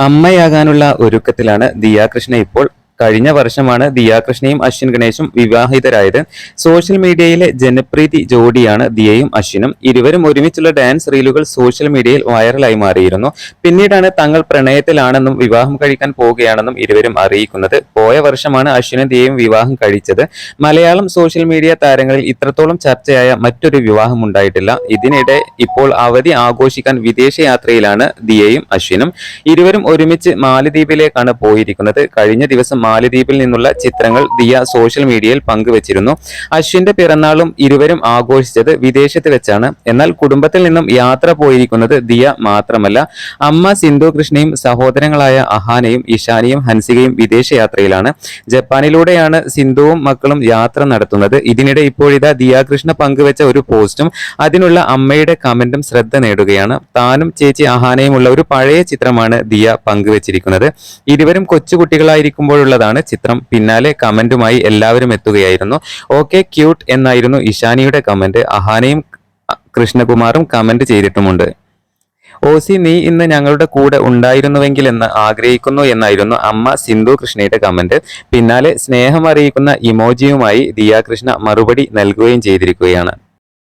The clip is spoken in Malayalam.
അമ്മയാകാനുള്ള ഒരുക്കത്തിലാണ് ദിയാകൃഷ്ണ ഇപ്പോൾ കഴിഞ്ഞ വർഷമാണ് ദിയാകൃഷ്ണയും അശ്വിൻ ഗണേശും വിവാഹിതരായത്. സോഷ്യൽ മീഡിയയിലെ ജനപ്രീതി ജോഡിയാണ് ദിയയും അശ്വിനും. ഇരുവരും ഒരുമിച്ചുള്ള ഡാൻസ് റീലുകൾ സോഷ്യൽ മീഡിയയിൽ വൈറലായി മാറിയിരുന്നു. പിന്നീടാണ് തങ്ങൾ പ്രണയത്തിലാണെന്നും വിവാഹം കഴിക്കാൻ പോവുകയാണെന്നും ഇരുവരും അറിയിക്കുന്നത്. പോയ വർഷമാണ് അശ്വിനും ദിയയും വിവാഹം കഴിച്ചത്. മലയാളം സോഷ്യൽ മീഡിയ താരങ്ങളിൽ ഇത്രത്തോളം ചർച്ചയായ മറ്റൊരു വിവാഹം ഉണ്ടായിട്ടില്ല. ഇതിനിടെ ഇപ്പോൾ അവധി ആഘോഷിക്കാൻ വിദേശയാത്രയിലാണ് ദിയയും അശ്വിനും. ഇരുവരും ഒരുമിച്ച് മാലദ്വീപിലേക്കാണ് പോയിരിക്കുന്നത്. കഴിഞ്ഞ ദിവസം മാലദ്വീപിൽ നിന്നുള്ള ചിത്രങ്ങൾ ദിയ സോഷ്യൽ മീഡിയയിൽ പങ്കുവച്ചിരുന്നു. അശ്വിന്റെ പിറന്നാളും ഇരുവരും ആഘോഷിച്ചത് വിദേശത്ത് വെച്ചാണ്. എന്നാൽ കുടുംബത്തിൽ നിന്നും യാത്ര പോയിരിക്കുന്നത് ദിയ മാത്രമല്ല അമ്മ സിന്ധു കൃഷ്ണയും സഹോദരങ്ങളായ അഹാനയും ഇഷാനിയും ഹൻസികയും വിദേശയാത്രയിലാണ്. ജപ്പാനിലൂടെയാണ് സിന്ധുവും മക്കളും യാത്ര നടത്തുന്നത്. ഇതിനിടെ ഇപ്പോഴിതാ ദിയാകൃഷ്ണ പങ്കുവച്ച ഒരു പോസ്റ്റും അതിനുള്ള അമ്മയുടെ കമന്റും ശ്രദ്ധ നേടുകയാണ്. താനും ചേച്ചി അഹാനയും ഉള്ള ഒരു പഴയ ചിത്രമാണ് ദിയ പങ്കുവച്ചിരിക്കുന്നത്. ഇരുവരും കൊച്ചുകുട്ടികളായിരിക്കുമ്പോഴുള്ളതാണ് ചിത്രം. പിന്നാലെ കമന്റുമായി എല്ലാവരും എത്തുകയായിരുന്നു. ഓക്കെ ക്യൂട്ട് എന്നായിരുന്നു ഇഷാനിയുടെ കമന്റ്. അഹാനയും കൃഷ്ണകുമാറും കമന്റ് ചെയ്തിട്ടുമുണ്ട്. ഓസി നീ ഇന്ന് ഞങ്ങളുടെ കൂടെ ഉണ്ടായിരുന്നുവെങ്കിൽ എന്ന് ആഗ്രഹിക്കുന്നു എന്നായിരുന്നു അമ്മ സിന്ധു കൃഷ്ണയുടെ കമന്റ്. പിന്നാലെ സ്നേഹം അറിയിക്കുന്ന ഇമോജിയുമായി ദിയാകൃഷ്ണ മറുപടി നൽകുകയും ചെയ്തിരിക്കുകയാണ്.